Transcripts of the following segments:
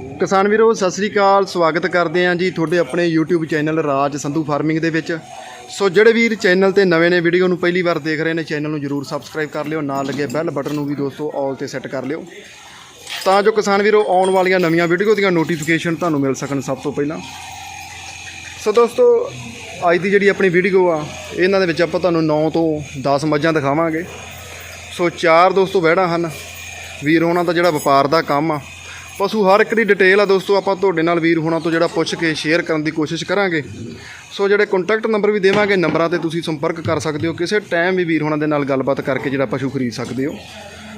ਕਿਸਾਨ ਵੀਰੋ, ਸਤਿ ਸ੍ਰੀ ਅਕਾਲ, ਸਵਾਗਤ ਕਰਦੇ ਹਾਂ ਜੀ ਤੁਹਾਡੇ ਆਪਣੇ YouTube channel Raj Sandhu farming ਦੇ ਵਿੱਚ। ਸੋ ਜਿਹੜੇ ਵੀਰ ਚੈਨਲ ਤੇ ਨਵੇਂ ਨੇ, ਵੀਡੀਓ ਨੂੰ ਪਹਿਲੀ ਵਾਰ ਦੇਖ ਰਹੇ ਨੇ, ਚੈਨਲ ਨੂੰ ਜਰੂਰ ਸਬਸਕ੍ਰਾਈਬ ਕਰ ਲਿਓ, ਨਾਲ ਲੱਗੇ ਬੈਲ ਬਟਨ ਨੂੰ ਵੀ ਦੋਸਤੋ ਆਲ ਤੇ ਸੈੱਟ ਕਰ ਲਿਓ। ਤਾਂ ਜੋ ਕਿਸਾਨ ਵੀਰੋ, ਆਉਣ ਵਾਲੀਆਂ ਨਵੀਆਂ ਵੀਡੀਓ ਦੀਆਂ ਨੋਟੀਫਿਕੇਸ਼ਨ ਤੁਹਾਨੂੰ ਮਿਲ ਸਕਣ ਸਭ ਤੋਂ ਪਹਿਲਾਂ। ਸੋ ਦੋਸਤੋ, ਅੱਜ ਦੀ ਜਿਹੜੀ ਆਪਣੀ ਵੀਡੀਓ ਆ, ਇਹਨਾਂ ਦੇ ਵਿੱਚ ਆਪਾਂ ਤੁਹਾਨੂੰ 9 ਤੋਂ 10 ਮੱਝਾਂ ਦਿਖਾਵਾਂਗੇ। ਸੋ ਚਾਰ ਦੋਸਤੋ ਵਹਿੜਾਂ ਹਨ। ਵੀਰ, ਉਹਨਾਂ ਦਾ ਜਿਹੜਾ ਵਪਾਰ ਦਾ ਕੰਮ ਆ ਪਸ਼ੂ ਹਰ ਇੱਕ ਦੀ ਡਿਟੇਲ ਆ ਦੋਸਤੋ, ਆਪਾਂ ਤੁਹਾਡੇ ਨਾਲ ਵੀਰ ਹੋਣਾ ਤੋਂ ਜਿਹੜਾ ਪੁੱਛ ਕੇ ਸ਼ੇਅਰ ਕਰਨ ਦੀ ਕੋਸ਼ਿਸ਼ ਕਰਾਂਗੇ। ਸੋ ਜਿਹੜੇ ਕੰਟੈਕਟ ਨੰਬਰ ਵੀ ਦੇਵਾਂਗੇ, ਨੰਬਰਾਂ ਤੇ ਤੁਸੀਂ ਸੰਪਰਕ ਕਰ ਸਕਦੇ ਹੋ, ਕਿਸੇ ਟਾਈਮ ਵੀ ਵੀਰ ਹੋਣਾ ਦੇ ਨਾਲ ਗੱਲਬਾਤ ਕਰਕੇ ਜਿਹੜਾ ਪਸ਼ੂ ਖਰੀਦ ਸਕਦੇ ਹੋ।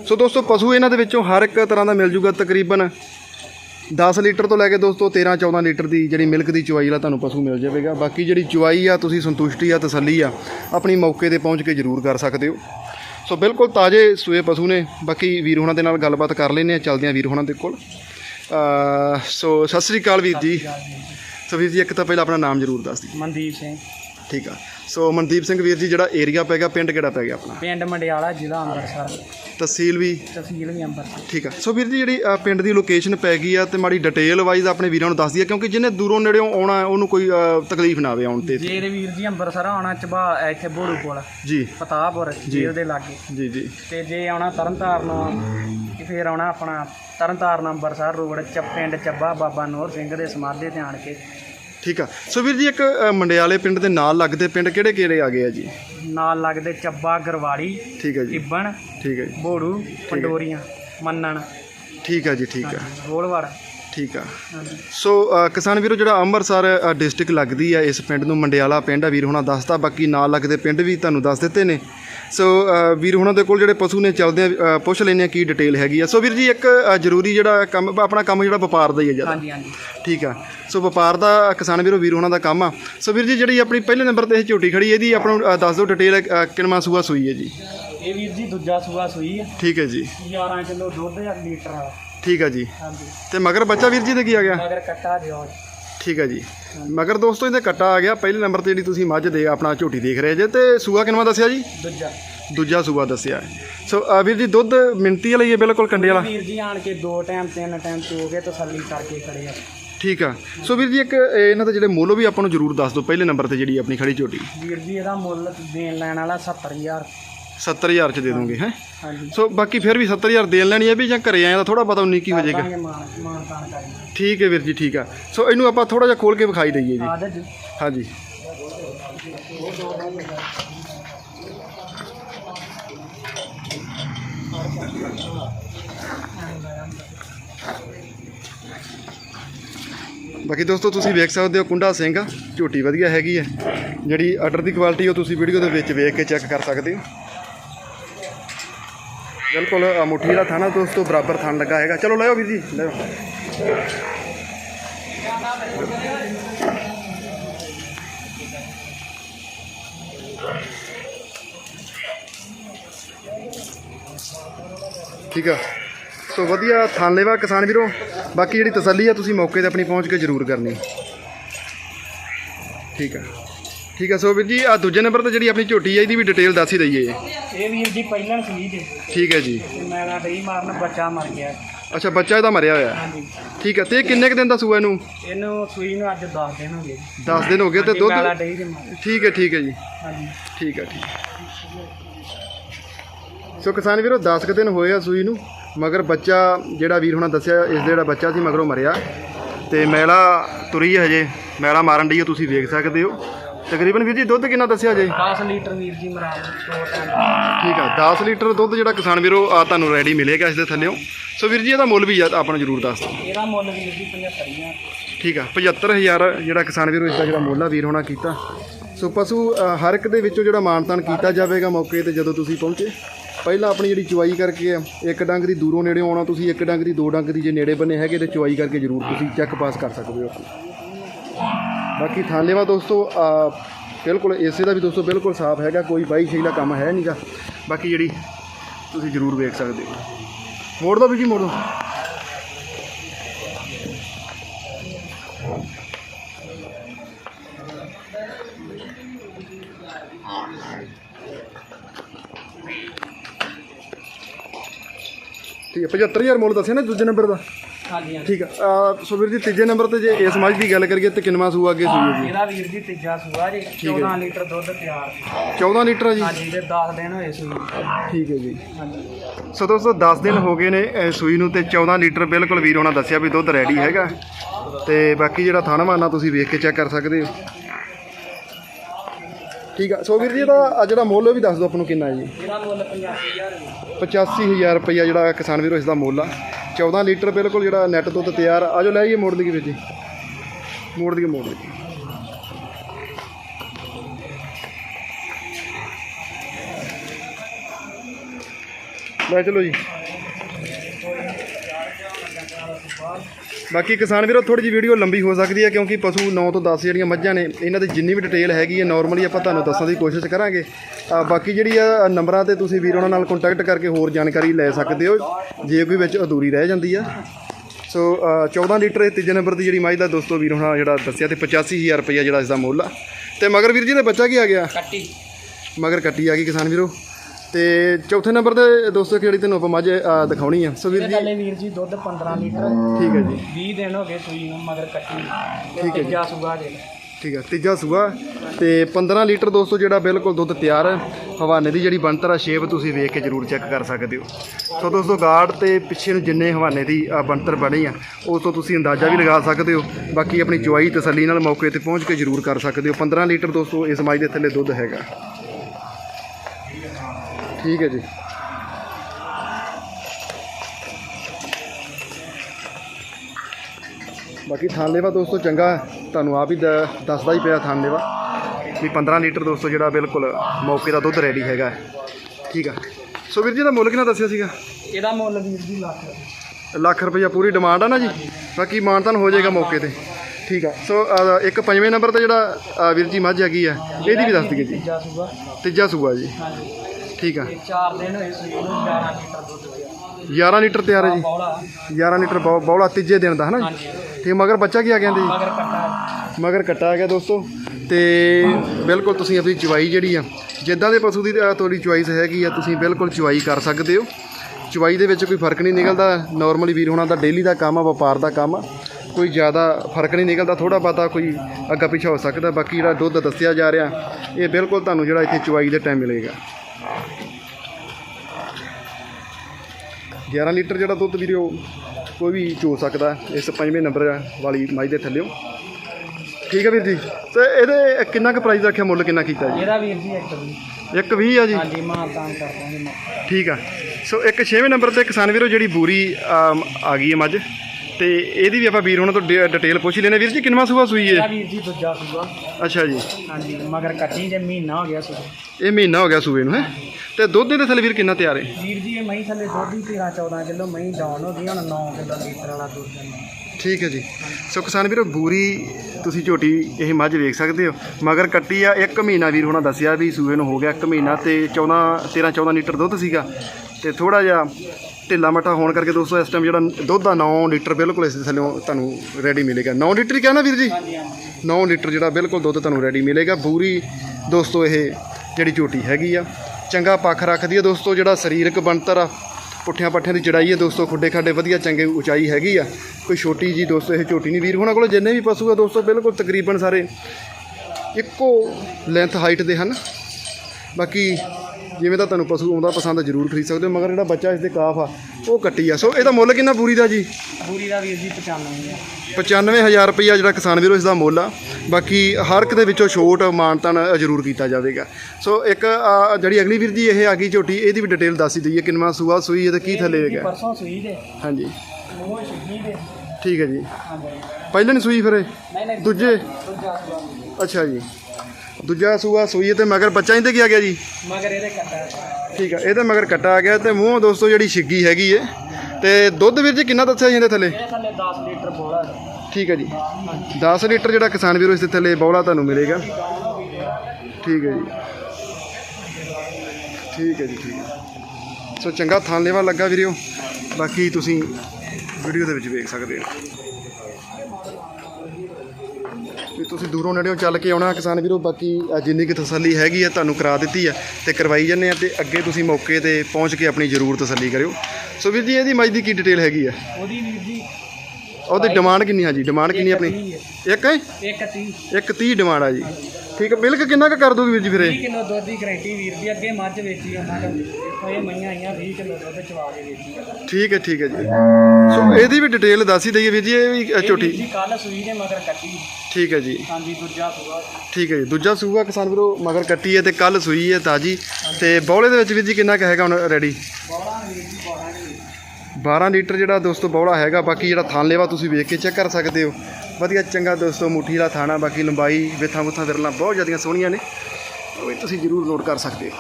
ਸੋ ਦੋਸਤੋ, ਪਸ਼ੂ ਇਹਨਾਂ ਦੇ ਵਿੱਚੋਂ ਹਰ ਇੱਕ ਤਰ੍ਹਾਂ ਦਾ ਮਿਲ ਜੂਗਾ, ਤਕਰੀਬਨ 10 ਲੀਟਰ ਤੋਂ ਲੈ ਕੇ ਦੋਸਤੋ 13 14 ਲੀਟਰ ਦੀ ਜਿਹੜੀ ਮਿਲਕ ਦੀ ਚੁਆਈ ਵਾਲਾ ਤੁਹਾਨੂੰ ਪਸ਼ੂ ਮਿਲ ਜਾਵੇਗਾ। ਬਾਕੀ ਜਿਹੜੀ ਚੁਆਈ ਆ, ਤੁਸੀਂ ਸੰਤੁਸ਼ਟੀ ਆ, ਤਸੱਲੀ ਆ, ਆਪਣੀ ਮੌਕੇ ਤੇ ਪਹੁੰਚ ਕੇ ਜ਼ਰੂਰ ਕਰ ਸਕਦੇ ਹੋ। ਸੋ ਬਿਲਕੁਲ ਤਾਜ਼ੇ ਸੂਏ ਪਸ਼ੂ ਨੇ, ਬਾਕੀ ਵੀਰ ਹੋਣਾ ਦੇ ਨਾਲ ਗੱਲਬਾਤ ਕਰ ਲੈਂਦੇ ਆ ਚੱਲਦੇ ਆ ਵੀਰ ਹੋਣਾ ਦੇ ਕੋਲ। ਸੋ ਸਤਿ ਸ੍ਰੀ ਅਕਾਲ ਵੀਰ ਜੀ। ਸੋ ਵੀਰ ਜੀ ਇੱਕ ਤਾਂ ਪਹਿਲਾਂ ਆਪਣਾ ਨਾਮ ਜ਼ਰੂਰ ਦੱਸ ਦਿਓ। ਮਨਦੀਪ ਸਿੰਘ। ਠੀਕ ਆ। ਸੋ ਮਨਦੀਪ ਸਿੰਘ ਵੀਰ ਜੀ ਜਿਹੜਾ ਏਰੀਆ ਪੈ ਗਿਆ ਪਿੰਡ ਕਿਹੜਾ ਪੈ ਗਿਆ ਆਪਣਾ? ਪਿੰਡ ਮੰਡਿਆਲਾ ਜ਼ਿਲ੍ਹਾ ਅੰਮ੍ਰਿਤਸਰ। ਤਹਿਸੀਲ ਵੀ? ਤਹਿਸੀਲ ਵੀ ਅੰਮ੍ਰਿਤਸਰ। ਠੀਕ ਆ। ਸੋ ਵੀਰ ਜੀ ਜਿਹੜੀ ਅ, ਪਿੰਡ ਦੀ ਲੋਕੇਸ਼ਨ ਪੈ ਗਈ ਆ ਤੇ ਮਾੜੀ ਡਿਟੇਲ ਵਾਈਜ਼ ਆਪਣੇ ਵੀਰਾਂ ਨੂੰ ਦੱਸ ਦਈਏ ਕਿਉਂਕਿ ਜਿਹਨੇ ਦੂਰੋਂ ਨੇੜਿਓਂ ਆਉਣਾ ਹੈ, ਉਹਨੂੰ ਕੋਈ ਅ, ਤਕਲੀਫ ਨਾ ਆਵੇ ਆਉਣ ਤੇ। ਜੇ ਦੇ ਵੀਰ ਜੀ ਅੰਮ੍ਰਿਤਸਰ ਆਉਣਾ ਚਬਾ ਇੱਥੇ ਬੋੜੂ ਕੋਲ। ਜੀ। ਫਤਾਹਪੁਰ ਜੇਲ੍ਹ ਦੇ ਲਾਗੇ। ਜੀ ਜੀ। ਤੇ ਜੇ ਆਉਣਾ ਤਰਨਤਾਰਨ ਤੇ ਫਿਰ ਆਉਣਾ ਆਪਣਾ ਤਰਨਤਾਰਨ ਅੰਮ੍ਰਿਤਸਰ ਰੋਡ ਚ ਪਿੰਡ ਚੱਬਾ ਬਾਬਾ ਨੂਰ ਸਿੰਘ ਦੇ ਸਮਾਧੀ ਤੇ ਆਣ ਕੇ। ਠੀਕ ਆ। ਸੋ ਵੀਰ ਜੀ ਇੱਕ ਅ, ਮੰਡਿਆਲੇ ਪਿੰਡ ਦੇ ਨਾਲ ਲੱਗਦੇ ਪਿੰਡ ਕਿਹੜੇ ਕਿਹੜੇ ਆ ਗਏ ਆ ਜੀ? ਨਾਲ ਲੱਗਦੇ ਚੱਬਾ ਗਰਵਾੜੀ ਠੀਕ ਹੈ ਜੀ। ਟਿੱਬਣ ਠੀਕ ਹੈ ਜੀ। ਬੋੜੂ ਪੰਡੋਰੀਆਂ ਮੰਨਣ। ਠੀਕ ਆ ਜੀ ਠੀਕ ਆ ਗੋਲਵਾੜ ਠੀਕ ਆ ਸੋ ਕਿਸਾਨ ਵੀਰੋ ਜਿਹੜਾ ਅੰਮ੍ਰਿਤਸਰ ਡਿਸਟ੍ਰਿਕਟ ਲੱਗਦੀ ਆ ਇਸ ਪਿੰਡ ਨੂੰ ਮੰਡਿਆਲਾ ਪਿੰਡ ਆ ਵੀਰ ਹੁਣਾਂ ਦੱਸਤਾ ਬਾਕੀ ਨਾਲ ਲੱਗਦੇ ਪਿੰਡ ਵੀ ਤੁਹਾਨੂੰ ਦੱਸ ਦਿੱਤੇ ਨੇ। ਸੋ ਅ, ਵੀਰ ਹੁਣਾਂ ਦੇ ਕੋਲ ਜਿਹੜੇ ਪਸ਼ੂ ਨੇ ਚੱਲਦੇ ਆ ਪੁੱਛ ਲੈਂਦੇ ਆ ਕੀ ਡਿਟੇਲ ਹੈਗੀ ਆ। ਸੋ ਵੀਰ ਜੀ ਇੱਕ ਜ਼ਰੂਰੀ ਜਿਹੜਾ ਕੰਮ ਆਪਣਾ ਕੰਮ ਜਿਹੜਾ ਵਪਾਰ ਦਾ ਹੀ ਹੈ ਜ਼ਿਆਦਾ। ਹਾਂਜੀ ਹਾਂਜੀ। ਠੀਕ ਆ। ਸੋ ਵਪਾਰ ਦਾ ਕਿਸਾਨ ਵੀਰੋ ਵੀਰ ਹੋਣਾ ਦਾ ਕੰਮ ਆ। ਸੋ ਵੀਰ ਜੀ ਜਿਹੜੀ ਆਪਣੀ ਪਹਿਲੇ ਨੰਬਰ ਤੇ ਇਹ ਝੋਟੀ ਖੜੀ ਹੈ, ਇਹਦੀ ਆਪਾਂ ਨੂੰ ਦੱਸ ਦਿਓ ਡਿਟੇਲ ਕਿੰਨਾ ਸੂਆ ਸੂਈ ਹੈ ਜੀ। ਇਹ ਵੀਰ ਜੀ ਦੂਜਾ ਸੂਆ ਸੂਈ ਆ। ਠੀਕ ਹੈ ਜੀ। 11 ਕਿਲੋ ਦੁੱਧ ਆ ਲੀਟਰ। ਵਾਲਾ ਠੀਕ ਆ ਜੀ। ਹਾਂਜੀ। ਤੇ ਮਗਰ ਬੱਚਾ ਵੀਰ ਜੀ ਦੇ ਕੀ ਆ ਗਿਆ? ਮਗਰ ਕੱਟਾ ਦਿਓ। ਠੀਕ ਹੈ ਜੀ। ਮਗਰ ਦੋਸਤੋ ਇਹਦੇ ਕੱਟਾ ਆ ਗਿਆ। ਪਹਿਲੇ ਨੰਬਰ ਤੇ ਜਿਹੜੀ ਤੁਸੀਂ ਮੱਝ ਦੇ ਆਪਣਾ ਝੋਟੀ ਦੇਖ ਰਹੇ ਜੇ ਤੇ ਸੂਆ ਕਿੰਨਾ ਦੱਸਿਆ ਜੀ? ਦੂਜਾ। ਦੂਜਾ ਸੂਆ ਦੱਸਿਆ। ਸੋ ਅ, ਵੀਰ ਜੀ ਦੁੱਧ ਮਿੰਤੀ ਵਾਲੀ ਹੈ ਬਿਲਕੁਲ ਕੰਡੇ ਵਾਲਾ? ਵੀਰ ਜੀ ਆਣ ਕੇ ਦੋ ਟਾਈਮ ਤਿੰਨ ਟਾਈਮ ਚੋ ਕੇ ਤਸੱਲੀ ਕਰਕੇ ਖੜੇ ਆ। ਠੀਕ ਆ। ਸੋ ਵੀਰ ਜੀ ਇੱਕ ਇਹ ਇਹਨਾਂ ਦੇ ਜਿਹੜੇ ਮੁੱਲ ਵੀ ਆਪਾਂ ਨੂੰ ਜ਼ਰੂਰ ਦੱਸ ਦਿਓ ਪਹਿਲੇ ਨੰਬਰ ਤੇ ਜਿਹੜੀ ਆਪਣੀ ਖੜੀ ਝੋਟੀ। ਵੀਰ ਜੀ ਇਹਦਾ ਮੁੱਲ ਦੇਣ ਲੈਣ ਵਾਲਾ 70000 70000 ਚ ਦੇ ਦੋਗੇ ਹੈ? ਹਾਂਜੀ। ਸੋ ਬਾਕੀ ਫਿਰ ਵੀ 70000 ਦੇਣ ਲੈਣੀ ਹੈ ਵੀ ਜਾਂ ਘਰੇ ਆਇਆ ਤਾਂ ਥੋੜਾ ਪਤਾ ਉਨੀ ਕੀ ਹੋ ਜਾਏਗਾ ਦਾਂਗੇ ਮਾਨ ਮਾਨ ਤਾਨ ਕਰਾਂਗੇ ਠੀਕ ਹੈ ਵੀਰ ਜੀ ਠੀਕ ਆ। ਸੋ ਇਹਨੂੰ ਆਪਾਂ ਥੋੜਾ ਜਿਹਾ ਖੋਲ ਕੇ ਵਿਖਾਈ ਦਈਏ ਜੀ। ਆਦਤ ਹਾਂਜੀ। ਬਾਕੀ ਦੋਸਤੋ ਤੁਸੀਂ ਵੇਖ ਸਕਦੇ ਹੋ ਕੁੰਡਾ ਸਿੰਘ ਝੋਟੀ ਵਧੀਆ ਹੈਗੀ ਹੈ। ਜਿਹੜੀ ਆਰਡਰ ਦੀ ਕੁਆਲਿਟੀ ਉਹ ਤੁਸੀਂ ਵੀਡੀਓ ਦੇ ਵਿੱਚ ਵੇਖ ਕੇ ਚੈੱਕ ਕਰ ਸਕਦੇ ਹੋ। ਬਿਲਕੁਲ ਅ, ਮੁੱਠੀ ਦਾ ਥਾਣਾ ਦੋਸਤੋ ਬਰਾਬਰ ਥਾਣ ਲੱਗਾ ਹੈਗਾ। ਚਲੋ ਲਿਓ ਵੀਰ ਜੀ ਲਿਓ। ਠੀਕ ਆ। ਸੋ ਵਧੀਆ ਥਾਂ ਲੈਵਾ ਕਿਸਾਨ ਵੀਰੋ। ਬਾਕੀ ਜਿਹੜੀ ਤਸੱਲੀ ਆ ਤੁਸੀਂ ਮੌਕੇ ਤੇ ਆਪਣੀ ਪਹੁੰਚ ਕੇ ਜ਼ਰੂਰ ਕਰਨੀ। ਠੀਕ ਆ। ਠੀਕ ਆ ਸੋ ਵੀਰ ਜੀ ਆ ਦੂਜੇ ਨੰਬਰ ਤੇ ਜਿਹੜੀ ਆਪਣੀ ਝੋਟੀ ਆ ਇਹਦੀ ਵੀ ਡਿਟੇਲ ਦੱਸ ਹੀ ਦਈਏ। ਇਹ ਵੀਰ ਜੀ ਪਹਿਲਾਂ ਸੂਈ ਦੇ ਠੀਕ ਹੈ ਜੀ। ਤੇ ਮੈਲਾ ਡਈ ਮਾਰਨ ਬੱਚਾ ਮਰ ਗਿਆ। ਅੱਛਾ ਬੱਚਾ ਇਹਦਾ ਮਰਿਆ ਹੋਇਆ। ਹਾਂਜੀ। ਠੀਕ ਹੈ ਤੇ ਇਹ ਕਿੰਨੇ ਕੁ ਦਿਨ ਦਾ ਸੂਆ ਇਹਨੂੰ? ਇਹਨੂੰ ਸੂਈ ਨੂੰ ਅੱਜ 10 ਦਿਨ ਹੋ ਗਏ। 10 ਦਿਨ ਹੋ ਗਏ ਤੇ ਮੈਲਾ ਦੁੱਧ ਡਈ ਦੇ ਮਾਰ। ਠੀਕ ਹੈ ਠੀਕ ਹੈ ਜੀ। ਹਾਂਜੀ। ਠੀਕ ਹੈ ਠੀਕ। ਸੋ ਕਿਸਾਨ ਵੀਰੋ 10 ਕੁ ਦਿਨ ਹੋਏ ਆ ਸੂਈ ਨੂੰ ਮਗਰ ਬੱਚਾ ਜਿਹੜਾ ਵੀਰ ਹੁਣਾਂ ਦੱਸਿਆ ਇਸ ਜਿਹੜਾ ਬੱਚਾ ਸੀ ਮਗਰੋਂ ਮਰਿਆ। ਤੇ ਮੈਲਾ ਤੁਰੀ ਹੈ ਹਜੇ। ਮੈਲਾ ਮਾਰਨ ਦੀ ਤੁਸੀਂ ਵੇਖ ਸਕਦੇ ਹੋ। ਤਕਰੀਬਨ ਵੀਰ ਜੀ ਦੁੱਧ ਕਿੰਨਾ ਦੱਸਿਆ ਜੇ 10 ਲੀਟਰ ਵੀਰ ਜੀ ਮਰਾ ਦੋ ਟਾਈਮ ਠੀਕ ਆ 10 ਲੀਟਰ ਦੁੱਧ ਜਿਹੜਾ ਕਿਸਾਨ ਵੀਰੋ ਆ ਤੁਹਾਨੂੰ ਰੈਡੀ ਮਿਲੇਗਾ ਇਸ ਦੇ ਥੱਲੇਓ। ਸੋ ਵੀਰ ਜੀ ਇਹਦਾ ਮੁੱਲ ਵੀ ਆ ਆਪਾਂ ਨੂੰ ਜ਼ਰੂਰ ਦੱਸ ਦਿਓ। ਇਹਦਾ ਮੁੱਲ ਵੀਰ ਜੀ 75000 ਠੀਕ ਆ 75000 ਜਿਹੜਾ ਕਿਸਾਨ ਵੀਰੋ ਇਸ ਦਾ ਜਿਹੜਾ ਮੁੱਲ ਆ ਵੀਰ ਹੋਣਾ ਕੀਤਾ। ਸੋ ਪਸ਼ੂ ਹਰ ਇੱਕ ਦੇ ਵਿੱਚੋਂ ਜਿਹੜਾ ਮਾਨਤਾਨ ਕੀਤਾ ਜਾਵੇਗਾ ਮੌਕੇ ਤੇ ਜਦੋਂ ਤੁਸੀਂ ਪਹੁੰਚੇ। ਪਹਿਲਾਂ ਆਪਣੀ ਜਿਹੜੀ ਚੁਆਈ ਕਰਕੇ ਇੱਕ ਡੰਗ ਦੀ ਦੂਰੋਂ ਨੇੜੇ ਆਉਣਾ ਤੁਸੀਂ ਇੱਕ ਡੰਗ ਦੀ ਦੋ ਡੰਗ ਦੀ ਜੇ ਨੇੜੇ ਬੰਨੇ ਹੈਗੇ ਤੇ ਚੁਆਈ ਕਰਕੇ ਜ਼ਰੂਰ ਤੁਸੀਂ ਚੈੱਕ ਪਾਸ ਕਰ ਸਕਦੇ ਹੋ ਬਾਕੀ ਥਾਲੇਵਾ ਦੋਸਤੋ ਅ, ਬਿਲਕੁਲ ਏਸੇ ਦਾ ਵੀ ਦੋਸਤੋ ਬਿਲਕੁਲ ਸਾਫ਼ ਹੈਗਾ ਕੋਈ ਬਾਈ ਸ਼ਈ ਦਾ ਕੰਮ ਹੈ ਨਹੀਂਗਾ ਬਾਕੀ ਜਿਹੜੀ ਤੁਸੀਂ ਜ਼ਰੂਰ ਵੇਖ ਸਕਦੇ ਹੋ। ਮੋੜ ਦੋ ਵੀ ਜੀ ਮੋੜ ਦੋ। ਠੀਕ ਹੈ 75000 ਮੁੱਲ ਦੱਸਿਆ ਨਾ ਦੂਜੇ ਨੰਬਰ ਦਾ। ਹਾਂਜੀ ਹਾਂਜੀ ਠੀਕ ਆ। ਅਹ ਸੋ ਵੀਰ ਜੀ ਤੀਜੇ ਨੰਬਰ ਤੇ ਜੇ ਇਸ ਮੱਝ ਦੀ ਗੱਲ ਕਰੀਏ ਤੇ ਕਿੰਨਵਾਂ ਸੂਆ ਅੱਗੇ ਸੂਈ ਹੈ ਜੀ ਇਹਦਾ ਵੀਰ ਜੀ ਤੀਜਾ ਸੂਆ ਜੀ 14 ਲੀਟਰ ਦੁੱਧ ਤਿਆਰ 14 ਲੀਟਰ ਆ ਜੀ? ਹਾਂਜੀ ਤੇ 10 ਦਿਨ ਹੋਏ ਸੂਈ ਠੀਕ ਹੈ ਜੀ। ਹਾਂਜੀ। ਸੋ ਦੋਸਤੋ 10 ਦਿਨ ਹੋ ਗਏ ਨੇ ਇਹ ਸੂਈ ਨੂੰ ਤੇ 14 ਲੀਟਰ ਬਿਲਕੁਲ ਵੀਰ ਉਹਨਾਂ ਦੱਸਿਆ ਵੀ ਦੁੱਧ ਰੈਡੀ ਹੈਗਾ। ਤੇ ਬਾਕੀ ਜਿਹੜਾ ਥਣ ਮਾਨਾ ਤੁਸੀਂ ਵੇਖ ਕੇ ਚੈੱਕ ਕਰ ਸਕਦੇ ਹੋ। ਠੀਕ ਆ। ਸੋ ਵੀਰ ਜੀ ਇਹਦਾ ਜਿਹੜਾ ਮੁੱਲ ਉਹ ਵੀ ਦੱਸ ਦਿਓ ਆਪਾਂ ਨੂੰ ਕਿੰਨਾ ਹੈ ਜੀ? ਇਹਦਾ ਮੁੱਲ 85000 ਹੈ 85000 ਰੁਪਈਆ ਜਿਹੜਾ ਕਿਸਾਨ ਵੀਰੋ ਇਸ ਦਾ ਮੁੱਲ ਆ। 14 ਲੀਟਰ ਬਿਲਕੁਲ ਜਿਹੜਾ ਨੈਟ ਦੁੱਧ ਤਿਆਰ ਆ। ਜਾਓ ਲੈ ਆਈਏ ਮੋੜ ਲਈਏ ਵੀਰ ਜੀ। ਮੋੜ ਲਈਏ ਮੋੜ ਲਈਏ ਲੈ ਚਲੋ ਜੀ। ਬਾਕੀ ਕਿਸਾਨ ਵੀਰੋ ਥੋੜੀ ਜਿਹੀ ਵੀਡੀਓ ਲੰਬੀ ਹੋ ਸਕਦੀ ਹੈ ਕਿਉਂਕਿ ਪਸ਼ੂ 9 ਤੋਂ 10 ਜਿਹੜੀਆਂ ਮੱਝਾਂ ਨੇ ਇਹਨਾਂ ਦੀ ਜਿੰਨੀ ਵੀ ਡਿਟੇਲ ਹੈਗੀ ਹੈ ਨਾਰਮਲੀ ਆਪਾਂ ਤੁਹਾਨੂੰ ਦੱਸਣ ਦੀ ਕੋਸ਼ਿਸ਼ ਕਰਾਂਗੇ। ਬਾਕੀ ਜਿਹੜੀ ਆ ਨੰਬਰਾਂ ਤੇ ਤੁਸੀਂ ਵੀਰ ਉਹਨਾਂ ਨਾਲ ਕੰਟੈਕਟ ਕਰਕੇ ਹੋਰ ਜਾਣਕਾਰੀ ਲੈ ਸਕਦੇ ਹੋ ਜੇ ਕੋਈ ਵਿੱਚ ਅਧੂਰੀ ਰਹਿ ਜਾਂਦੀ ਆ। ਸੋ ਅ, 14 ਲੀਟਰ ਇਹ ਤੀਜੇ ਨੰਬਰ ਦੀ ਜਿਹੜੀ ਮੱਝ ਦਾ ਦੋਸਤੋ ਵੀਰ ਹੋਣਾ ਜਿਹੜਾ ਦੱਸਿਆ ਤੇ 85000 ਰੁਪਈਆ ਜਿਹੜਾ ਇਸ ਦਾ ਮੁੱਲ ਆ। ਤੇ ਮਗਰ ਵੀਰ ਜੀ ਦਾ ਬੱਚਾ ਕੀ ਆ ਗਿਆ? ਕੱਟੀ। ਮਗਰ ਕੱਟੀ ਆ ਗਈ ਕਿਸਾਨ ਵੀਰੋ। ਤੇ ਚੌਥੇ ਨੰਬਰ ਤੇ ਦੋਸਤੋ ਜਿਹੜੀ ਤੈਨੂੰ ਆਪਾਂ ਮੱਝ ਅ, ਦਿਖਾਉਣੀ ਆ? ਸੋ ਵੀਰ ਜੀ ਥੱਲੇ ਵੀਰ ਜੀ ਦੁੱਧ 15 ਲੀਟਰ। ਠੀਕ ਹੈ ਜੀ। 20 ਦਿਨ ਹੋ ਗਏ ਸੂਈ ਨੂੰ ਮਗਰ ਕੱਟੀ। ਠੀਕ ਹੈ ਜੀ। ਤੀਜਾ ਸੂਆ ਜੇ। ਠੀਕ ਹੈ ਤੀਜਾ ਸੂਆ। ਤੇ 15 ਲੀਟਰ ਦੋਸਤੋ ਜਿਹੜਾ ਬਿਲਕੁਲ ਦੁੱਧ ਤਿਆਰ ਹੈ ਹਵਾਨੇ ਦੀ ਜਿਹੜੀ ਬਣਤਰ ਆ ਸ਼ੇਪ ਤੁਸੀਂ ਵੇਖ ਕੇ ਜਰੂਰ ਚੈੱਕ ਕਰ ਸਕਦੇ ਹੋ। ਸੋ ਦੋਸਤੋ ਗਾਰਡ ਤੇ ਪਿੱਛੇ ਨੂੰ ਜਿੰਨੇ ਹਵਾਨੇ ਦੀ ਬਣਤਰ ਬਣੀ ਆ ਉਸ ਤੋਂ ਤੁਸੀਂ ਅੰਦਾਜ਼ਾ ਵੀ ਲਗਾ ਸਕਦੇ ਹੋ। ਬਾਕੀ ਆਪਣੀ ਚੁਆਈ ਤਸੱਲੀ ਨਾਲ ਮੌਕੇ ਤੇ ਪਹੁੰਚ ਕੇ ਜਰੂਰ ਕਰ ਸਕਦੇ ਹੋ। 15 ਲੀਟਰ ਦੋਸਤੋ ਇਸ ਮਾਈ ਦੇ ਥੱਲੇ ਦੁੱਧ ਹੈਗਾ। ਠੀਕ ਹੈ ਜੀ। ਬਾਕੀ ਥਾਨਲੇਵਾ ਦੋਸਤੋ ਚੰਗਾ ਤੁਹਾਨੂੰ ਆਪ ਹੀ ਦੱਸਦਾ ਹੀ ਪਿਆ ਥਾਨਲੇਵਾ ਵੀ 15 ਲੀਟਰ ਦੋਸਤੋ ਜਿਹੜਾ ਬਿਲਕੁਲ ਮੌਕੇ ਦਾ ਦੁੱਧ ਰੈਡੀ ਹੈਗਾ ਠੀਕ ਆ। ਸੋ ਵੀਰ ਜੀ ਦਾ ਮੁੱਲ ਕਿੰਨਾ ਦੱਸਿਆ ਸੀਗਾ? ਇਹਦਾ ਮੁੱਲ ਵੀਰ ਜੀ ਲੱਖ। ਲੱਖ ਰੁਪਈਆ ਪੂਰੀ ਡਿਮਾਂਡ ਆ ਨਾ ਜੀ? ਬਾਕੀ ਮਾਨਤਾਨ ਹੋ ਜਾਏਗਾ ਮੌਕੇ ਤੇ। ਠੀਕ ਆ। ਸੋ ਇੱਕ ਪੰਜਵੇਂ ਨੰਬਰ ਤੇ ਜਿਹੜਾ ਵੀਰ ਜੀ ਮੱਝ ਹੈਗੀ ਆ ਇਹਦੀ ਵੀ ਦੱਸ ਦਈਏ ਜੀ। ਤੀਜਾ ਸੂਆ। ਤੀਜਾ ਸੂਆ ਜੀ। ਹਾਂਜੀ। ਠੀਕ ਆ। 4 ਦਿਨ ਹੋਏ ਸੂਈ ਨੂੰ 11 ਲੀਟਰ ਦੁੱਧ ਤਿਆਰ 11 ਲੀਟਰ ਤਿਆਰ ਹੈ ਜੀ। ਬੌਲਾ। 11 ਲੀਟਰ ਬੌ- ਬੌਲਾ ਤੀਜੇ ਦਿਨ ਦਾ ਹੈ ਨਾ ਜੀ? ਹਾਂਜੀ। ਠੀਕ ਮਗਰ ਬੱਚਾ ਕੀ ਆ ਕਹਿੰਦੇ ਜੀ? ਮਗਰ ਕੱਟਾ। ਮਗਰ ਕੱਟਾ ਆ ਗਿਆ ਦੋਸਤੋ। ਤੇ ਬਿਲਕੁਲ ਤੁਸੀਂ ਆਪਣੀ ਚੁਆਈ ਜਿਹੜੀ ਆ ਜਿੱਦਾਂ ਦੇ ਪਸ਼ੂ ਦੀ ਅ, ਤੁਹਾਡੀ ਚੁਆਈਸ ਹੈਗੀ ਆ ਤੁਸੀਂ ਬਿਲਕੁਲ ਚੁਆਈ ਕਰ ਸਕਦੇ ਹੋ। ਚੁਆਈ ਦੇ ਵਿੱਚ ਕੋਈ ਫ਼ਰਕ ਨਹੀਂ ਨਿਕਲਦਾ। ਨਾਰਮਲੀ ਵੀਰ ਹੋਣਾ ਦਾ ਡੇਲੀ ਦਾ ਕੰਮ ਆ ਵਪਾਰ ਦਾ ਕੰਮ ਆ। ਕੋਈ ਜ਼ਿਆਦਾ ਫ਼ਰਕ ਨਹੀਂ ਨਿਕਲਦਾ ਥੋੜਾ ਬਹੁਤਾ ਕੋਈ ਅੱਗਾ ਪਿੱਛਾ ਹੋ ਸਕਦਾ। ਬਾਕੀ ਜਿਹੜਾ ਦੁੱਧ ਦੱਸਿਆ ਜਾ ਰਿਹਾ ਇਹ ਬਿਲਕੁਲ ਤੁਹਾਨੂੰ ਜਿਹੜਾ ਇੱਥੇ ਚੁਆਈ ਦੇ ਟਾਈਮ ਮਿਲੇਗਾ। 11 ਲੀਟਰ ਜਿਹੜਾ ਦੁੱਧ ਵੀਰੋ ਕੋਈ ਵੀ ਚੋ ਸਕਦਾ ਇਸ ਪੰਜਵੇਂ ਨੰਬਰ ਵਾਲੀ ਮੱਝ ਦੇ ਥੱਲੇਓ। ਠੀਕ ਹੈ ਵੀਰ ਜੀ? ਤੇ ਇਹਦੇ ਕਿੰਨਾ ਕੁ ਪ੍ਰਾਈਸ ਰੱਖਿਆ ਮੁੱਲ ਕਿੰਨਾ ਕੀਤਾ ਇਹਦਾ ਵੀਰ ਜੀ ਇੱਕ ਵੀ ਜੀ ਇੱਕ 20 ਆ ਜੀ? ਹਾਂਜੀ ਮਾਂ ਤਾਂ ਕਰ ਦਾਂਗੇ। ਠੀਕ ਆ। ਸੋ ਇੱਕ 6ਵੇਂ ਨੰਬਰ ਤੇ ਕਿਸਾਨ ਵੀਰੋ ਜਿਹੜੀ ਬੂਰੀ ਆ ਗਈ ਹੈ ਮੱਝ। ਤੇ ਇਹਦੀ ਵੀ ਆਪਾਂ ਵੀਰ ਉਹਨਾਂ ਤੋਂ ਡੇ- ਡਿਟੇਲ ਪੁੱਛ ਲੈਣੇ ਵੀਰ ਜੀ ਕਿੰਨਵਾਂ ਸੂਆ ਸੂਈ ਹੈ? ਵੀਰ ਜੀ ਦੂਜਾ ਸੂਆ। ਅੱਛਾ ਜੀ। ਹਾਂਜੀ ਮਗਰ ਕੱਟੀ ਜੇ ਮਹੀਨਾ ਹੋ ਗਿਆ ਸੂਆ ਇਹ ਮਹੀਨਾ ਹੋ ਗਿਆ ਸੂਏ ਨੂੰ ਹੈ? ਤੇ ਦੁੱਧ ਦੇ ਥੱਲੇ ਵੀਰ ਕਿੰਨਾ ਤਿਆਰ ਹੈ? ਵੀਰ ਜੀ ਇਹ ਮਹੀਂ ਥੱਲੇ ਦੁੱਧ ਹੀ 13 14 ਕਿਲੋ ਮਹੀਂ ਡਾਊਨ ਹੋ ਗਈ ਹੁਣ 9 ਕਿਲੋ ਲੀਟਰ ਵਾਲਾ ਦੁੱਧ ਦਿੰਦੀ ਠੀਕ ਹੈ ਜੀ। ਸੋ ਕਿਸਾਨ ਵੀਰੋ ਬੂਰੀ ਤੁਸੀਂ ਝੋਟੀ ਇਹ ਮੱਝ ਵੇਖ ਸਕਦੇ ਹੋ। ਮਗਰ ਕੱਟੀ ਆ ਇੱਕ ਮਹੀਨਾ ਵੀਰ ਹੋਣਾ ਦੱਸਿਆ ਵੀ ਸੂਏ ਨੂੰ ਹੋ ਗਿਆ ਇੱਕ ਮਹੀਨਾ ਤੇ 14 13 14 ਲੀਟਰ ਦੁੱਧ ਸੀਗਾ। ਤੇ ਥੋੜਾ ਜਿਹਾ ਢਿੱਲਾ ਮੱਠਾ ਹੋਣ ਕਰਕੇ ਦੋਸਤੋ ਇਸ ਟਾਈਮ ਜਿਹੜਾ ਦੁੱਧ ਦਾ 9 ਲੀਟਰ ਬਿਲਕੁਲ ਇਸ ਦੇ ਥੱਲੇ ਤੁਹਾਨੂੰ ਰੈਡੀ ਮਿਲੇਗਾ। 9 ਲੀਟਰ ਹੀ ਕਹਿਣਾ ਵੀਰ ਜੀ? ਹਾਂਜੀ ਹਾਂਜੀ। 9 ਲੀਟਰ ਜਿਹੜਾ ਬਿਲਕੁਲ ਦੁੱਧ ਤੁਹਾਨੂੰ ਰੈਡੀ ਮਿਲੇਗਾ। ਬੂਰੀ ਦੋਸਤੋ ਇਹ ਜਿਹੜੀ ਝੋਟੀ ਹੈਗੀ ਆ ਚੰਗਾ ਪੱਖ ਰੱਖਦੀ ਹੈ ਦੋਸਤੋ ਜਿਹੜਾ ਸਰੀਰਕ ਬਣਤਰ ਆ ਪੁੱਠਿਆਂ ਪੱਠਿਆਂ ਦੀ ਚੜਾਈ ਹੈ ਦੋਸਤੋ ਖੁੱਡੇ ਖਾਡੇ ਵਧੀਆ ਚੰਗੇ ਉਚਾਈ ਹੈਗੀ ਆ। ਕੋਈ ਛੋਟੀ ਜੀ ਦੋਸਤੋ ਇਹ ਝੋਟੀ ਨਹੀਂ ਵੀਰ ਹੋਣਾ ਕੋਲ ਜਿੰਨੇ ਵੀ ਪਸ਼ੂ ਆ ਦੋਸਤੋ ਬਿਲਕੁਲ ਤਕਰੀਬਨ ਸਾਰੇ ਇੱਕੋ ਲੈਂਥ ਹਾਈਟ ਦੇ ਹਨ। ਬਾਕੀ ਜਿਵੇਂ ਤਾਂ ਤੁਹਾਨੂੰ ਪਸ਼ੂ ਆਉਂਦਾ ਪਸੰਦ ਜ਼ਰੂਰ ਖਰੀਦ ਸਕਦੇ ਹੋ ਮਗਰ ਜਿਹੜਾ ਬੱਚਾ ਇਸ ਦੇ ਕਾਫ ਆ ਉਹ ਕੱਟੀ ਆ। ਸੋ ਇਹਦਾ ਮੁੱਲ ਕਿੰਨਾ ਪੂਰੀ ਦਾ ਜੀ? ਬੂਰੀ ਦਾ ਵੀਰ ਜੀ 95 ਹੈ 95000 ਰੁਪਈਆ ਜਿਹੜਾ ਕਿਸਾਨ ਵੀਰੋ ਇਸ ਦਾ ਮੁੱਲ ਆ। ਬਾਕੀ ਹਰ ਇੱਕ ਦੇ ਵਿੱਚੋਂ ਛੋਟ ਮਾਨਤਨ ਜ਼ਰੂਰ ਕੀਤਾ ਜਾਵੇਗਾ। ਸੋ ਇੱਕ ਆ, ਜਿਹੜੀ ਅਗਲੀ ਵੀਰ ਜੀ ਇਹ ਆ ਗਈ ਝੋਟੀ ਇਹਦੀ ਵੀ ਡਿਟੇਲ ਦੱਸ ਹੀ ਦਈਏ ਕਿੰਨਵਾਂ ਸੂਆ ਸੂਈ ਤੇ ਕੀ ਥੱਲੇ ਹੈਗਾ? ਪਰਸੋਂ ਸੂਈ ਦੇ। ਹਾਂਜੀ। ਉਹ ਛੱਡੀ ਦੇ। ਠੀਕ ਹੈ ਜੀ। ਹਾਂਜੀ। ਪਹਿਲਾਂ ਨਹੀਂ ਸੂਈ ਫਿਰ ਇਹ? ਨਹੀਂ ਨਹੀਂ ਦੂਜੇ? ਦੂਜਾ ਸੂਆ। ਅੱਛਾ ਜੀ। ਦੂਜਾ ਸੂਆ ਸੂਈ ਹੈ ਤੇ ਮਗਰ ਬੱਚਾ ਇਹਦੇ ਕੀ ਆ ਗਿਆ ਜੀ? ਮਗਰ ਇਹਦੇ ਕੱਟਾ ਠੀਕ ਆ ਇਹਦੇ ਮਗਰ ਕੱਟਾ ਆ ਗਿਆ ਤੇ ਮੂੰਹ ਦੋਸਤੋ ਜਿਹੜੀ ਛਿੱਗੀ ਹੈਗੀ ਏ। ਤੇ ਦੁੱਧ ਵੀਰ ਜੀ ਕਿੰਨਾ ਦੱਸਿਆ ਜੀ ਇਹਦੇ ਥੱਲੇ? ਇਹ ਥੱਲੇ 10 ਲੀਟਰ ਬੋਲਾ ਠੀਕ ਹੈ ਜੀ। 10 ਲੀਟਰ ਜਿਹੜਾ ਕਿਸਾਨ ਵੀਰੋ ਇਸ ਦੇ ਥੱਲੇ ਬੌਲਾ ਤੁਹਾਨੂੰ ਮਿਲੇਗਾ। ਠੀਕ ਹੈ ਜੀ। ਠੀਕ ਹੈ ਜੀ ਠੀਕ ਹੈ ਸੋ ਚੰਗਾ ਥਾਂ ਲੈਵਾ ਲੱਗਾ ਵੀਰਿਓ ਬਾਕੀ ਤੁਸੀਂ ਵੀਡੀਓ ਦੇ ਵਿੱਚ ਵੇਖ ਸਕਦੇ ਹੋ। ਵੀ ਤੁਸੀਂ ਦੂਰੋਂ ਨੇੜਿਓਂ ਚੱਲ ਕੇ ਆਉਣਾ ਕਿਸਾਨ ਵੀਰੋ ਬਾਕੀ ਅ, ਜਿੰਨੀ ਕਿ ਤਸੱਲੀ ਹੈਗੀ ਹੈ ਤੁਹਾਨੂੰ ਕਰਾ ਦਿੱਤੀ ਹੈ ਤੇ ਕਰਵਾਈ ਜਾਂਦੇ ਆ ਤੇ ਅੱਗੇ ਤੁਸੀਂ ਮੌਕੇ ਤੇ ਪਹੁੰਚ ਕੇ ਆਪਣੀ ਜ਼ਰੂਰ ਤਸੱਲੀ ਕਰਿਓ। ਸੋ ਵੀਰ ਜੀ ਇਹਦੀ ਮੱਝ ਦੀ ਕੀ ਡਿਟੇਲ ਹੈਗੀ ਹੈ ਉਹਦੀ ਵੀਰ ਜੀ ਉਹਦੀ ਡਿਮਾਂਡ ਕਿੰਨੀ ਆ ਜੀ? ਡਿਮਾਂਡ ਕਿੰਨੀ ਆਪਣੀ? ਇੱਕ ਹੈ? ਇੱਕ 30 ਇੱਕ 30 ਡਿਮਾਂਡ ਆ ਜੀ। ਠੀਕ ਹੈ ਮਿਲਕ ਕਿੰਨਾ ਕੁ ਕਰ ਦੋਗੇ ਵੀਰ ਜੀ ਫਿਰ 30 ਇਹ ਕਿਲੋ ਦੁੱਧ ਦੀ ਗਰੰਟੀ ਵੀਰ ਦੀ ਅੱਗੇ ਮੱਝ ਵੇਚੀ ਉਹਨਾਂ ਨੇ। ਦੇਖੋ ਇਹ ਮਈਆਂ ਆਈਆਂ 20 ਕਿਲੋ ਦੁੱਧ ਚਵਾ ਕੇ ਵੇਚੀ ਆ। ਠੀਕ ਹੈ ਠੀਕ ਹੈ ਜੀ। ਸੋ ਇਹਦੀ ਵੀ ਡਿਟੇਲ ਦੱਸ ਹੀ ਦਈਏ ਵੀਰ ਜੀ ਇਹ ਵੀ ਅ, ਝੋਟੀ। ਜੀ ਕੱਲ ਸੂਈ ਦੇ ਮਗਰ ਕੱਟੀ। ਠੀਕ ਹੈ ਜੀ। ਹਾਂਜੀ ਦੂਜਾ ਸੂਆ। ਠੀਕ ਹੈ ਜੀ ਦੂਜਾ ਸੂਆ ਕਿਸਾਨ ਵੀਰੋ ਮਗਰ ਕੱਟੀ ਹੈ ਤੇ ਕੱਲ ਸੂਈ ਹੈ ਤਾਜੀ। ਤੇ ਬੌਲੇ ਦੇ ਵਿੱਚ ਵੀਰ ਜੀ ਕਿੰਨਾ ਕੁ ਹੈਗਾ ਹੁਣ ਰੈਡੀ ਬੋਲਾ 12 ਲੀਟਰ ਜਿਹੜਾ ਦੋਸਤੋ ਬੌਲਾ ਹੈਗਾ, ਬਾਕੀ ਜਿਹੜਾ ਥਾਨ ਲੇਵਾ ਤੁਸੀਂ ਵੇਖ ਕੇ ਚੈੱਕ ਕਰ ਸਕਦੇ ਹੋ। ਵਧੀਆ, ਚੰਗਾ ਦੋਸਤੋ ਮੁੱਠੀ ਦਾ ਥਾਣਾ ਬਾਕੀ ਲੰਬਾਈ ਵਿਥਾਂ ਬੁੱਥਾਂ ਵਿਰਲਾਂ ਬਹੁਤ ਜ਼ਿਆਦੀਆਂ ਸੋਹਣੀਆਂ ਨੇ। ਉਹ ਵੀ ਤੁਸੀਂ ਜ਼ਰੂਰ ਨੋਟ ਕਰ ਸਕਦੇ ਹੋ।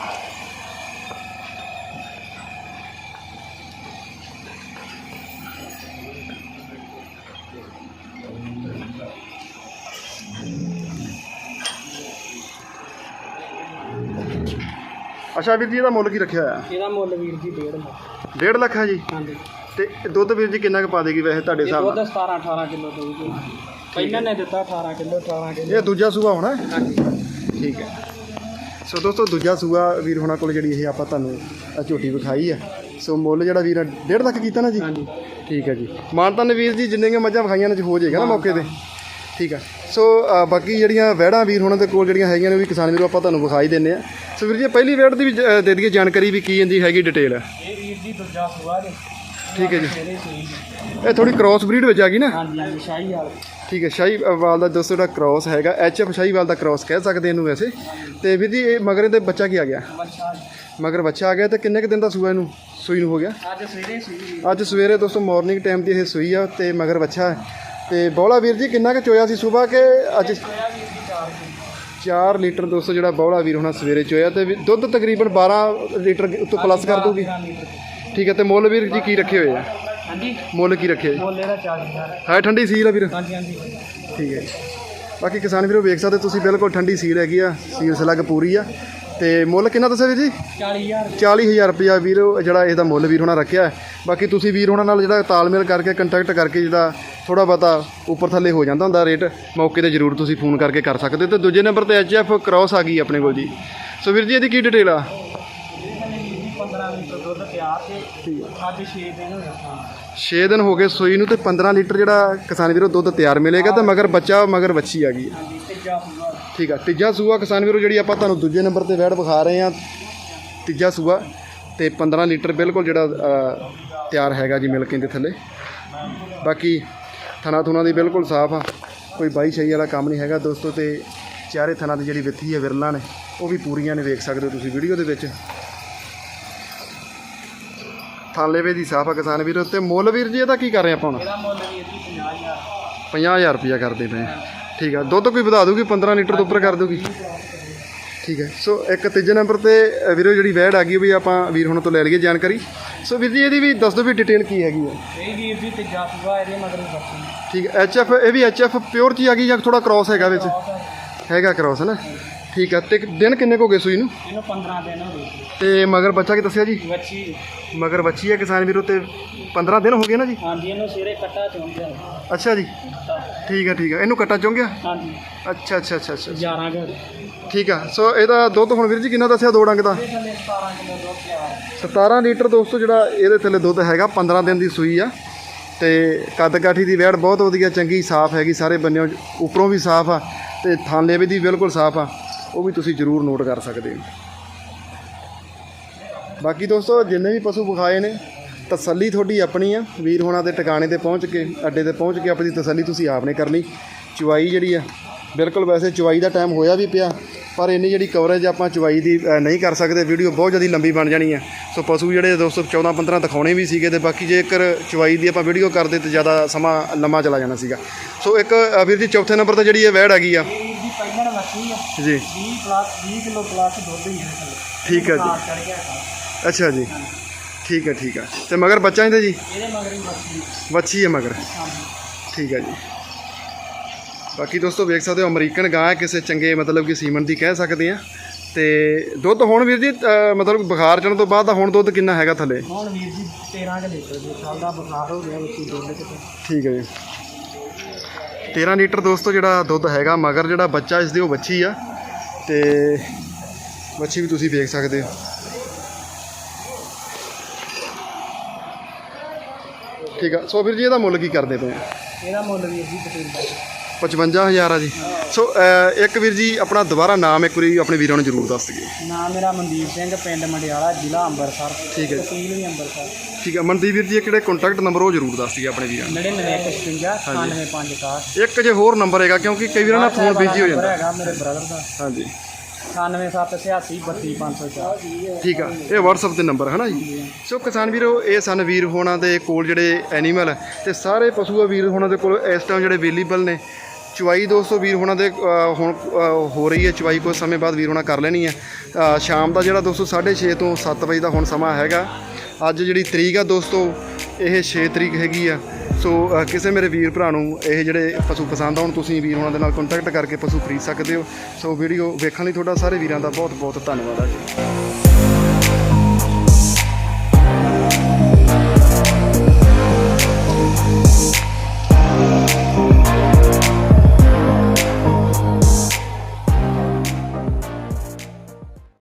ਅੱਛਾ ਵੀਰ ਜੀ ਇਹਦਾ ਮੁੱਲ ਕੀ ਰੱਖਿਆ ਹੋਇਆ? ਇਹਦਾ ਮੁੱਲ ਵੀਰ ਜੀ 1.5 ਲੱਖ। 1.5 ਲੱਖ ਹੈ ਜੀ? ਹਾਂਜੀ। ਤੇ ਦੁੱਧ ਵੀਰ ਜੀ ਕਿੰਨਾ ਕੁ ਪਾ ਦੇਗੀ ਵੈਸੇ ਤੁਹਾਡੇ ਹਿਸਾਬ ਦੁੱਧ ਨਾਲ? 17 18 ਕਿਲੋ ਦਊਗੀ। ਪਹਿਲਾਂ ਨੇ ਦਿੱਤਾ 18 ਕਿਲੋ 18 ਕਿਲੋ। ਇਹ ਦੂਜਾ ਸੂਆ ਹੋਣਾ? ਹਾਂਜੀ। ਠੀਕ ਹੈ। ਸੋ ਦੋਸਤੋ ਦੂਜਾ ਸੂਆ ਵੀਰ ਹੋਣਾ ਕੋਲ ਜਿਹੜੀ ਇਹ ਆਪਾਂ ਤੁਹਾਨੂੰ ਝੋਟੀ ਵਿਖਾਈ ਆ ਸੋ ਮੁੱਲ ਜਿਹੜਾ ਵੀਰ 1.5 ਲੱਖ ਕੀਤਾ ਨਾ ਜੀ? ਹਾਂਜੀ। ਠੀਕ ਹੈ ਜੀ। ਮਾਨਤਾ ਨੇ ਵੀਰ ਜੀ ਜਿੰਨੇ ਕੁ ਮੱਝਾਂ ਵਿਖਾਈਆਂ ਨੇ ਚ ਹੋ ਜਾਏਗਾ ਨਾ ਮੌਕੇ ਤੇ? ਠੀਕ ਹੈ। ਸੋ ਅ, ਬਾਕੀ ਜਿਹੜੀਆਂ ਵਹਿੜਾਂ ਵੀਰ ਹੋਣਾ ਦੇ ਕੋਲ ਜਿਹੜੀਆਂ ਹੈਗੀਆਂ ਨੇ ਉਹ ਵੀ ਕਿਸਾਨ ਵੀਰੋ ਆਪਾਂ ਤੁਹਾਨੂੰ ਵਿਖਾਈ ਦਿੰਨੇ ਆ ਸੋ ਵੀਰ ਜੀ ਪਹਿਲੀ ਵਹਿੜ ਦੀ ਵੀ ਜ- ਅ, ਦੇ ਦਈਏ ਜਾਣਕਾਰੀ ਵੀ ਕੀ ਇਹਦੀ ਹੈਗੀ ਡਿਟੇਲ ਇਹ ਵੀਰ ਜੀ ਦੂਜਾ ਸੂਆ ਜੀ ਠੀਕ ਹੈ ਜੀ। ਸੂਈ। ਇਹ ਥੋੜੀ ਕ੍ਰਾਸ ਬਰੀਡ ਵਿੱਚ ਆ ਗਈ ਨਾ? ਹਾਂਜੀ ਹਾਂਜੀ ਸ਼ਾਹੀ ਵਾਲ। ਠੀਕ ਹੈ ਸ਼ਾਹੀਵਾਲ ਦਾ ਦੋਸਤੋ ਜਿਹੜਾ ਕ੍ਰਾਸ ਹੈਗਾ। ਐਚਐਫ ਸ਼ਾਹੀਵਾਲ ਦਾ ਕ੍ਰਾਸ ਕਹਿ ਸਕਦੇ ਇਹਨੂੰ ਵੈਸੇ। ਤੇ ਵੀਰ ਜੀ ਇਹ ਮਗਰ ਇਹਦੇ ਬੱਚਾ ਕੀ ਆ ਗਿਆ? ਬੱਚਾ। ਮਗਰ ਬੱਚਾ ਆ ਗਿਆ ਤੇ ਕਿੰਨੇ ਕੁ ਦਿਨ ਦਾ ਸੂਆ ਇਹਨੂੰ? ਸੂਈ ਨੂੰ ਹੋ ਗਿਆ? ਅੱਜ ਸਵੇਰੇ ਸੂਈ। ਅੱਜ ਸਵੇਰੇ ਦੋਸਤੋ ਮਾਰਨਿੰਗ ਟਾਈਮ ਦੀ ਇਹ ਸੂਈ ਆ ਤੇ ਮਗਰ ਬੱਚਾ ਹੈ ਤੇ ਬੌਲਾ ਵੀਰ ਜੀ ਕਿੰਨਾ ਕੁ ਚੋਇਆ ਸੀ? ਸਵੇਰ ਕਿ ਅੱਜ ਹੋਇਆ ਵੀਰ ਜੀ 4 4 ਕਿਲੋ ਲੀਟਰ ਦੋਸਤੋ ਜਿਹੜਾ ਬੌਲਾ ਵੀਰ ਹੋਣਾ ਸਵੇਰੇ ਚੋਇਆ ਤੇ ਵੀ ਦੁੱਧ ਤਕਰੀਬਨ 12 ਲੀਟਰ ਉੱਤੋਂ ਪਲੱਸ ਕਰ ਦੂਗੀ 13 ਲੀਟਰ ਠੀਕ ਹੈ ਤੇ ਮੁੱਲ ਵੀਰ ਜੀ ਕੀ ਰੱਖੇ ਹੋਏ ਆ? ਹਾਂਜੀ। ਮੁੱਲ ਕੀ ਰੱਖੇ ਮੁੱਲ ਇਹਦਾ 40000 ਹੈ ਠੰਡੀ ਸੀਲ ਆ ਵੀਰ? ਹਾਂਜੀ ਹਾਂਜੀ ਠੀਕ ਹੈ। ਬਾਕੀ ਕਿਸਾਨ ਵੀਰੋ ਵੇਖ ਸਕਦੇ ਤੁਸੀਂ ਬਿਲਕੁਲ ਠੰਡੀ ਸੀਲ ਹੈਗੀ ਆ ਸੀਲ ਸਲੱਗ ਪੂਰੀ ਆ। ਤੇ ਮੁੱਲ ਕਿੰਨਾ ਦੱਸਿਆ ਵੀਰ ਜੀ? 40000 40000 ਰੁਪਇਆ ਵੀਰ ਜਿਹੜਾ ਇਹਦਾ ਮੁੱਲ ਵੀਰ ਹੋਣਾ ਰੱਖਿਆ ਹੈ। ਬਾਕੀ ਤੁਸੀਂ ਵੀਰ ਹੋਣਾ ਨਾਲ ਜਿਹੜਾ ਤਾਲਮੇਲ ਕਰਕੇ ਕੰਟੈਕਟ ਕਰਕੇ ਜਿਹੜਾ ਥੋੜਾ ਬਹੁਤਾ ਉੱਪਰ ਥੱਲੇ ਹੋ ਜਾਂਦਾ ਹੁੰਦਾ ਰੇਟ ਮੌਕੇ ਤੇ ਜ਼ਰੂਰ ਤੁਸੀਂ ਫੋਨ ਕਰਕੇ ਕਰ ਸਕਦੇ ਹੋ। ਤੇ ਦੂਜੇ ਨੰਬਰ ਤੇ ਐਚਐਫ ਕ੍ਰਾਸ ਆ ਗਈ ਆਪਣੇ ਕੋਲ ਜੀ। ਸੋ ਵੀਰ ਜੀ ਇਹਦੀ ਕੀ ਡਿਟੇਲ ਆ? 15 ਲੀਟਰ ਦੁੱਧ ਤਿਆਰ ਤੇ ਅੱਜ 6 ਦਿਨ ਹਾਂ। 6 ਦਿਨ ਹੋ ਗਏ ਸੂਈ ਨੂੰ ਤੇ 15 ਲੀਟਰ ਜਿਹੜਾ ਕਿਸਾਨ ਵੀਰੋ ਦੁੱਧ ਤਿਆਰ ਮਿਲੇਗਾ ਤੇ ਮਗਰ ਬੱਚਾ ਮਗਰ ਵੱਛੀ ਆ ਗਈ। ਹੈ। ਹਾਂਜੀ ਠੀਕ ਆ ਤੀਜਾ ਸੂਆ ਕਿਸਾਨ ਵੀਰੋ ਜਿਹੜੀ ਆਪਾਂ ਤੁਹਾਨੂੰ ਦੂਜੇ ਨੰਬਰ ਤੇ ਵੈੜ ਵਿਖਾ ਰਹੇ ਆ ਤੀਜਾ ਸੂਆ ਤੇ 15 ਲੀਟਰ ਬਿਲਕੁਲ ਜਿਹੜਾ ਤਿਆਰ ਹੈਗਾ ਜੀ ਮਿਲਕ ਦੇ ਥੱਲੇ। ਬਾਕੀ ਥਣਾ ਥੁਣਾ ਦੀ ਬਿਲਕੁਲ ਸਾਫ਼ ਆ ਕੋਈ ਬਾਈ ਸ਼ਈ ਵਾਲਾ ਕੰਮ ਨਹੀਂ ਹੈਗਾ ਦੋਸਤੋ ਤੇ ਚਾਰੇ ਥਣਾ ਦੀ ਜਿਹੜੀ ਵਿੱਥੀ ਹੈ ਵਿਰਲਾਂ ਨੇ ਉਹ ਵੀ ਪੂਰੀਆਂ ਨੇ ਵੇਖ ਸਕਦੇ ਹੋ ਤੁਸੀਂ ਵੀਡੀਓ ਦੇ ਵਿੱਚ। ਥਾਲੇਵੇ ਦੀ ਸਾਫ਼ ਆ ਕਿਸਾਨ ਵੀਰੋ ਤੇ ਮੁੱਲ ਵੀਰ ਜੀ ਇਹਦਾ ਕੀ ਕਰ ਰਹੇ ਆਪਾਂ ਹੁਣ? ਇਹਦਾ ਮੁੱਲ ਵੀਰ ਜੀ 50000 50000 ਰੁਪਇਆ ਕਰਦੇ ਪਏ। ਠੀਕ ਆ। ਦੁੱਧ ਕੋਈ ਵਧਾ ਦੂਗੀ 15 ਲੀਟਰ ਤੋਂ ਉੱਪਰ ਕਰ ਦੂਗੀ ਠੀਕ ਹੈ ਸੋ ਇੱਕ ਤੀਜੇ ਨੰਬਰ ਤੇ ਵੀਰੋ ਜਿਹੜੀ ਵੈੜ ਆ ਗਈ ਵੀ ਆਪਾਂ ਵੀਰ ਹੁਣ ਤੋਂ ਲੈ ਲਈਏ ਜਾਣਕਾਰੀ। ਸੋ ਵੀਰ ਜੀ ਇਹਦੀ ਵੀ ਦੱਸ ਦਿਓ ਵੀ ਡਿਟੇਲ ਕੀ ਹੈਗੀ ਹੈ ਇਹ ਵੀਰ ਜੀ ਤੀਜਾ ਸੂਆ ਇਹਦੇ ਮਗਰ ਹੀ ਬੱਚੀ। ਠੀਕ ਹੈ ਐਚਐਫ ਇਹ ਵੀ ਐਚਐਫ ਪਿਓਰ ਚ ਆ ਗਈ ਜਾਂ ਥੋੜਾ ਕ੍ਰਾਸ ਹੈਗਾ ਵਿੱਚ? ਹੈਗਾ ਕ੍ਰਾਸ ਹੈ ਨਾ? ਠੀਕ ਹੈ ਤੇ ਦਿਨ ਕਿੰਨੇ ਕੁ ਹੋ ਗਏ ਸੂਈ ਨੂੰ? ਇਹਨੂੰ 15 ਦਿਨ ਹੋ ਗਏ। ਤੇ ਮਗਰ ਬੱਚਾ ਕੀ ਦੱਸਿਆ ਜੀ? ਬੱਚੀ। ਮਗਰ ਬੱਚੀ ਹੈ ਕਿਸਾਨ ਵੀਰੋ ਤੇ 15 ਦਿਨ ਹੋ ਗਏ ਨਾ ਜੀ? ਹਾਂਜੀ ਇਹਨੂੰ ਸਿਰੇ ਕੱਟਾ ਚੁੰਝਿਆ ਅੱਛਾ ਜੀ। ਠੀਕ ਹੈ ਠੀਕ ਹੈ। ਇਹਨੂੰ ਕੱਟਾ ਚੁੰਗਿਆ ਹਾਂਜੀ। ਅੱਛਾ ਅੱਛਾ ਅੱਛਾ ਅੱਛਾ 11 ਘਰ ਠੀਕ ਆ ਸੋ ਇਹਦਾ ਦੁੱਧ ਹੁਣ ਵੀਰ ਜੀ ਕਿੰਨਾ ਦੱਸਿਆ ਦੋ ਡੰਗ ਦਾ? ਇਹ ਥੱਲੇ 17 ਕਿਲੋ ਦੁੱਧ ਤਿਆਰ 17 ਲੀਟਰ ਦੋਸਤੋ ਜਿਹੜਾ ਇਹਦੇ ਥੱਲੇ ਦੁੱਧ ਹੈਗਾ 15 ਦਿਨ ਦੀ ਸੂਈ ਆ। ਤੇ ਕੱਦ ਕਾਠੀ ਦੀ ਵੈੜ ਬਹੁਤ ਵਧੀਆ ਚੰਗੀ ਸਾਫ਼ ਹੈਗੀ ਸਾਰੇ ਬੰਨਿਓ ਉੱਪਰੋਂ ਵੀ ਸਾਫ਼ ਆ ਤੇ ਥਾਂਲੇਵੇ ਦੀ ਬਿਲਕੁਲ ਸਾਫ਼ ਆ। ਉਹ ਵੀ ਤੁਸੀਂ ਜ਼ਰੂਰ ਨੋਟ ਕਰ ਸਕਦੇ ਹੋ। ਬਾਕੀ ਦੋਸਤੋ ਜਿੰਨੇ ਵੀ ਪਸ਼ੂ ਵਿਖਾਏ ਨੇ ਤਸੱਲੀ ਤੁਹਾਡੀ ਆਪਣੀ ਆ। ਵੀਰ ਹੋਣਾ ਦੇ ਟਿਕਾਣੇ ਤੇ ਪਹੁੰਚ ਕੇ ਅੱਡੇ ਤੇ ਪਹੁੰਚ ਕੇ ਆਪਣੀ ਤਸੱਲੀ ਤੁਸੀਂ ਆਪਨੇ ਕਰਨੀ ਚੁਆਈ ਜਿਹੜੀ ਆ ਬਿਲਕੁਲ ਵੈਸੇ ਚੁਆਈ ਦਾ ਟਾਈਮ ਹੋਇਆ ਵੀ ਪਿਆ ਪਰ ਇੰਨੀ ਜਿਹੜੀ ਕਵਰੇਜ ਆਪਾਂ ਚੁਆਈ ਦੀ ਨਹੀਂ ਕਰ ਸਕਦੇ ਵੀਡੀਓ ਬਹੁਤ ਜ਼ਿਆਦਾ ਲੰਬੀ ਬਣ ਜਾਣੀ ਆ। ਸੋ ਪਸ਼ੂ ਜਿਹੜੇ ਦੋਸਤੋ 14 15 ਦਿਖਾਉਣੇ ਵੀ ਸੀਗੇ ਤੇ ਬਾਕੀ ਜੇਕਰ ਚੁਆਈ ਦੀ ਆਪਾਂ ਵੀਡੀਓ ਕਰਦੇ ਤੇ ਜ਼ਿਆਦਾ ਸਮਾਂ ਲੰਮਾ ਚਲਾ ਜਾਣਾ ਸੀਗਾ। ਸੋ ਇੱਕ ਵੀਰ ਜੀ ਚੌਥੇ ਨੰਬਰ ਤੇ ਜਿਹੜੀ ਇਹ ਵੈੜ ਹੈਗੀ ਆ। ਜੀ ਪਹਿਲਾਂ ਬੱਚੀ ਆ। ਜੀ। 20 ਪਲੱਸ 20 ਕਿਲੋ ਪਲੱਸ ਦੁੱਧ ਹੀ ਠੀਕ ਹੈ ਜੀ। ਅੱਛਾ ਜੀ। ਠੀਕ ਹੈ ਠੀਕ ਹੈ। ਤੇ ਮਗਰ ਬੱਚਾ ਇਹਦੇ ਜੀ? ਇਹਦੇ ਮਗਰ ਹੀ ਬੱਚੀ ਹੈ ਮਗਰ। ਠੀਕ ਹੈ ਜੀ। ਬਾਕੀ ਦੋਸਤੋ ਵੇਖ ਸਕਦੇ ਹੋ ਅਮਰੀਕਨ ਗਾਂ ਹੈ ਕਿਸੇ ਚੰਗੇ ਮਤਲਬ ਕਿ ਸੀਮਨ ਦੀ ਕਹਿ ਸਕਦੇ ਆ ਤੇ ਦੁੱਧ ਹੁਣ ਵੀਰ ਜੀ ਅ, ਮਤਲਬ ਬੁਖਾਰ ਚੜਨ ਤੋਂ ਬਾਅਦ ਦਾ ਹੁਣ ਦੁੱਧ ਕਿੰਨਾ ਹੈਗਾ ਥੱਲੇ? ਹੁਣ ਵੀਰ ਜੀ 13 ਕਿ ਲੀਟਰ ਸਾਲ ਦਾ ਬੁਖਾਰ ਹੋ ਗਿਆ ਬੱਚੀ ਦੁੱਧ ਕਿਤੇ ਠੀਕ ਹੈ ਜੀ। 13 ਲੀਟਰ ਦੋਸਤੋ ਜਿਹੜਾ ਦੁੱਧ ਹੈਗਾ ਮਗਰ ਜਿਹੜਾ ਬੱਚਾ ਇਸ ਦੀ ਉਹ ਬੱਚੀ ਆ। ਤੇ ਬੱਚੀ ਵੀ ਤੁਸੀਂ ਵੇਖ ਸਕਦੇ ਹੋ। ਠੀਕ ਆ ਸੋ ਵੀਰ ਜੀ ਇਹਦਾ ਮੁੱਲ ਕੀ ਕਰਦੇ ਪਏ ਆ ਇਹਦਾ ਮੁੱਲ ਵੀਰ ਜੀ। 55 55000 ਆ ਜੀ। ਸੋ ਅਹ, ਇੱਕ ਵੀਰ ਜੀ ਆਪਣਾ ਦੁਬਾਰਾ ਨਾਮ ਇੱਕ ਵਾਰੀ ਆਪਣੇ ਵੀਰਾਂ ਨੂੰ ਜ਼ਰੂਰ ਦੱਸ ਦਈਏ ਨਾਮ ਮੇਰਾ ਮਨਦੀਪ ਸਿੰਘ ਪਿੰਡ ਮੰਡਿਆਲਾ ਜ਼ਿਲ੍ਹਾ ਅੰਮ੍ਰਿਤਸਰ। ਠੀਕ ਹੈ ਜੀ। ਤਹਿਸੀਲ ਵੀ ਅੰਮ੍ਰਿਤਸਰ। ਠੀਕ ਹੈ। ਮਨਦੀਪ ਵੀਰ ਜੀ ਇਹ ਕਿਹੜੇ ਕੰਟੈਕਟ ਨੰਬਰ ਉਹ ਜ਼ਰੂਰ ਦੱਸ ਦਈਏ ਆਪਣੇ ਵੀਰਾਂ ਨੂੰ। 9956 98561 ਇੱਕ ਜੇ ਹੋਰ ਨੰਬਰ ਹੈਗਾ ਕਿਉਂਕਿ ਕਈ ਵਾਰ ਨਾ ਫੋਨ ਬਿਜ਼ੀ ਹੋ ਜਾਂਦਾ। ਹੈਗਾ ਮੇਰੇ ਬ੍ਰਦਰ ਦਾ। ਹਾਂਜੀ 9786 ਠੀਕ ਆ ਇਹ WhatsApp ਤੇ ਨੰਬਰ ਹੈ ਨਾ ਜੀ? ਸੋ ਕਿਸਾਨ ਵੀਰੋ ਇਹ ਸਨ ਵੀਰ ਹੋਣਾ ਦੇ ਕੋਲ ਜਿਹੜੇ ਐਨੀਮਲ ਤੇ ਸਾਰੇ ਪਸ਼ੂ ਆ ਵੀਰ ਹੋਣਾ ਦੇ ਕੋਲ ਇਸ ਟਾਈਮ ਜਿਹੜੇ ਅਵੇਲੇਬਲ ਨੇ। ਚੁਆਈ ਦੋਸਤੋ ਵੀਰ ਹੋਣਾ ਦੇ ਹੁਣ ਹੋ ਰਹੀ ਹੈ ਚੁਆਈ ਕੁਝ ਸਮੇਂ ਬਾਅਦ ਵੀਰ ਹੋਣਾ ਕਰ ਲੈਣੀ ਹੈ। ਸ਼ਾਮ ਦਾ ਜਿਹੜਾ ਦੋਸਤੋ 6:30 ਤੋਂ 7 ਵਜੇ ਦਾ ਹੁਣ ਸਮਾਂ ਹੈਗਾ। ਅੱਜ ਜਿਹੜੀ ਤਰੀਕ ਆ ਦੋਸਤੋ ਇਹ 6 ਤਰੀਕ ਹੈਗੀ ਆ। ਸੋ ਕਿਸੇ ਮੇਰੇ ਵੀਰ ਭਰਾ ਨੂੰ ਇਹ ਜਿਹੜੇ ਪਸ਼ੂ ਪਸੰਦ ਆਉਣ, ਤੁਸੀਂ ਵੀਰ ਉਹਨਾਂ ਦੇ ਨਾਲ ਕੰਟੈਕਟ ਕਰਕੇ ਪਸ਼ੂ ਖਰੀਦ ਸਕਦੇ ਹੋ। ਸੋ ਵੀਡੀਓ ਵੇਖਣ ਲਈ ਤੁਹਾਡਾ ਸਾਰੇ ਵੀਰਾਂ ਦਾ ਬਹੁਤ ਬਹੁਤ ਧੰਨਵਾਦ ਆ ਜੀ।